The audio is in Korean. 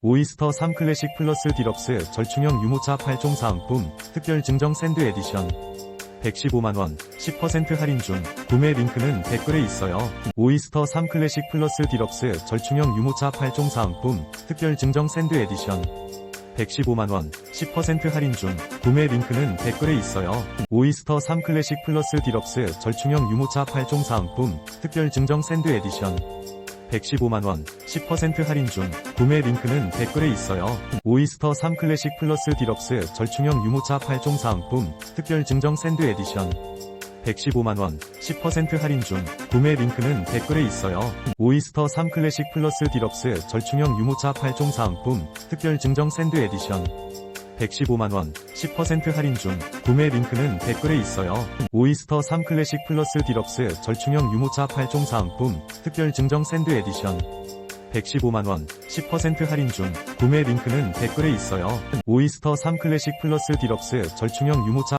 오이스터 3 클래식 플러스 디럭스 절충형 유모차 8종 사은품 특별 증정 샌드 에디션. 115만원 10% 할인 중. 구매 링크는 댓글에 있어요. 오이스터 3 클래식 플러스 디럭스 절충형 유모차 8종 사은품 특별 증정 샌드 에디션. 115만원 10% 할인 중. 구매 링크는 댓글에 있어요. 오이스터 3 클래식 플러스 디럭스 절충형 유모차 8종 사은품 특별 증정 샌드 에디션 115만원 10% 할인 중 구매 링크는 댓글에 있어요. 오이스터 3 클래식 플러스 디럭스 절충형 유모차 8종 사은품 특별 증정 샌드 에디션 115만원 10% 할인 중 구매 링크는 댓글에 있어요. 오이스터 3 클래식 플러스 디럭스 절충형 유모차 8종 사은품 특별 증정 샌드 에디션 115만원 10% 할인 중 구매 링크는 댓글에 있어요. 오이스터 3 클래식 플러스 디럭스 절충형 유모차 8종 사은품 특별 증정 샌드 에디션 115만원 10% 할인 중 구매 링크는 댓글에 있어요. 오이스터 3 클래식 플러스 디럭스 절충형 유모차